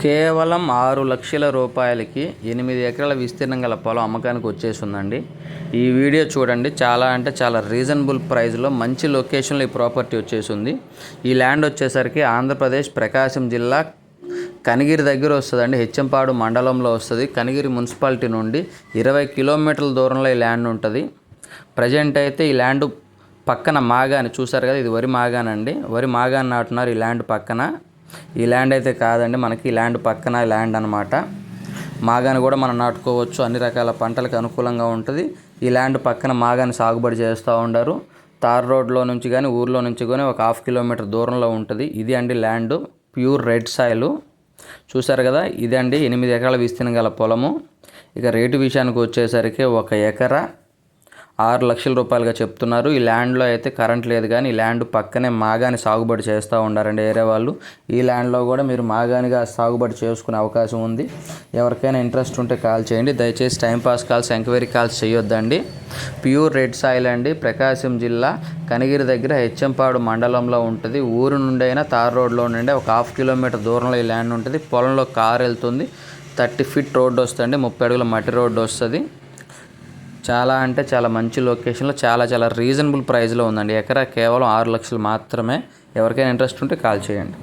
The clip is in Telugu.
కేవలం ఆరు లక్షల రూపాయలకి ఎనిమిది ఎకరాల విస్తీర్ణం గల పొలం అమ్మకానికి వచ్చేసిందండి. ఈ వీడియో చూడండి. చాలా అంటే చాలా రీజనబుల్ ప్రైస్లో మంచి లొకేషన్లో ఈ ప్రాపర్టీ వచ్చేసింది. ఈ ల్యాండ్ వచ్చేసరికి ఆంధ్రప్రదేశ్ ప్రకాశం జిల్లా కనిగిరి దగ్గర వస్తుందండి. హెచ్చంపాడు మండలంలో వస్తుంది. కనిగిరి మున్సిపాలిటీ నుండి ఇరవై కిలోమీటర్ల దూరంలో ఈ ల్యాండ్ ఉంటుంది. ప్రజెంట్ అయితే ఈ ల్యాండ్ పక్కన మాగాని చూసారు కదా? ఇది వరి మాగానండి. వరి మాగాని నాటున్నారు ఈ ల్యాండ్ పక్కన. ఈ ల్యాండ్ అయితే కాదండి మనకి ల్యాండ్ పక్కన ల్యాండ్ అనమాట మాగాని కూడా మనం నాటుకోవచ్చు అన్ని రకాల పంటలకు అనుకూలంగా ఉంటుంది. ఈ ల్యాండ్ పక్కన మాగాని సాగుబడి చేస్తూ ఉండారు. తార్ రోడ్లో నుంచి కానీ ఊర్లో నుంచి కానీ ఒక హాఫ్ కిలోమీటర్ దూరంలో ఉంటుంది. ఇది అండి ల్యాండ్ ప్యూర్ రెడ్ సాయిల్ చూసారు కదా ఇదండి ఎనిమిది ఎకరాల విస్తీర్ణం గల పొలము. ఇక రేటు విషయానికి వచ్చేసరికి ఒక ఎకరా ఆరు లక్షల రూపాయలుగా చెప్తున్నారు. ఈ ల్యాండ్లో అయితే కరెంట్ లేదు కానీ ఈ ల్యాండ్ పక్కనే మాగాని సాగుబడి చేస్తూ ఉండారండి ఏరే వాళ్ళు. ఈ ల్యాండ్లో కూడా మీరు మాగానిగా సాగుబడి చేసుకునే అవకాశం ఉంది. ఎవరికైనా ఇంట్రెస్ట్ ఉంటే కాల్ చేయండి. దయచేసి టైంపాస్ కాల్స్ ఎంక్వైరీ కాల్స్ చేయొద్దండి. ప్యూర్ రెడ్ సాయిల్ అండి. ప్రకాశం జిల్లా కనిగిరి దగ్గర హెచ్ఎంపాడు మండలంలో ఉంటుంది. ఊరు నుండి అయినా తార్ రోడ్లో నుండి ఒక హాఫ్ కిలోమీటర్ దూరంలో ఈ ల్యాండ్ ఉంటుంది. పొలంలో కారు వెళ్తుంది. థర్టీ ఫీట్ రోడ్డు వస్తుంది ముప్పై అడుగుల మట్టి రోడ్డు వస్తుంది. చాలా అంటే చాలా మంచి లొకేషన్లో చాలా చాలా రీజనబుల్ ప్రైస్లో ఉందండి. ఎకరా కేవలం ఆరు లక్షలు మాత్రమే. ఎవరికైనా ఇంట్రెస్ట్ ఉంటే కాల్ చేయండి.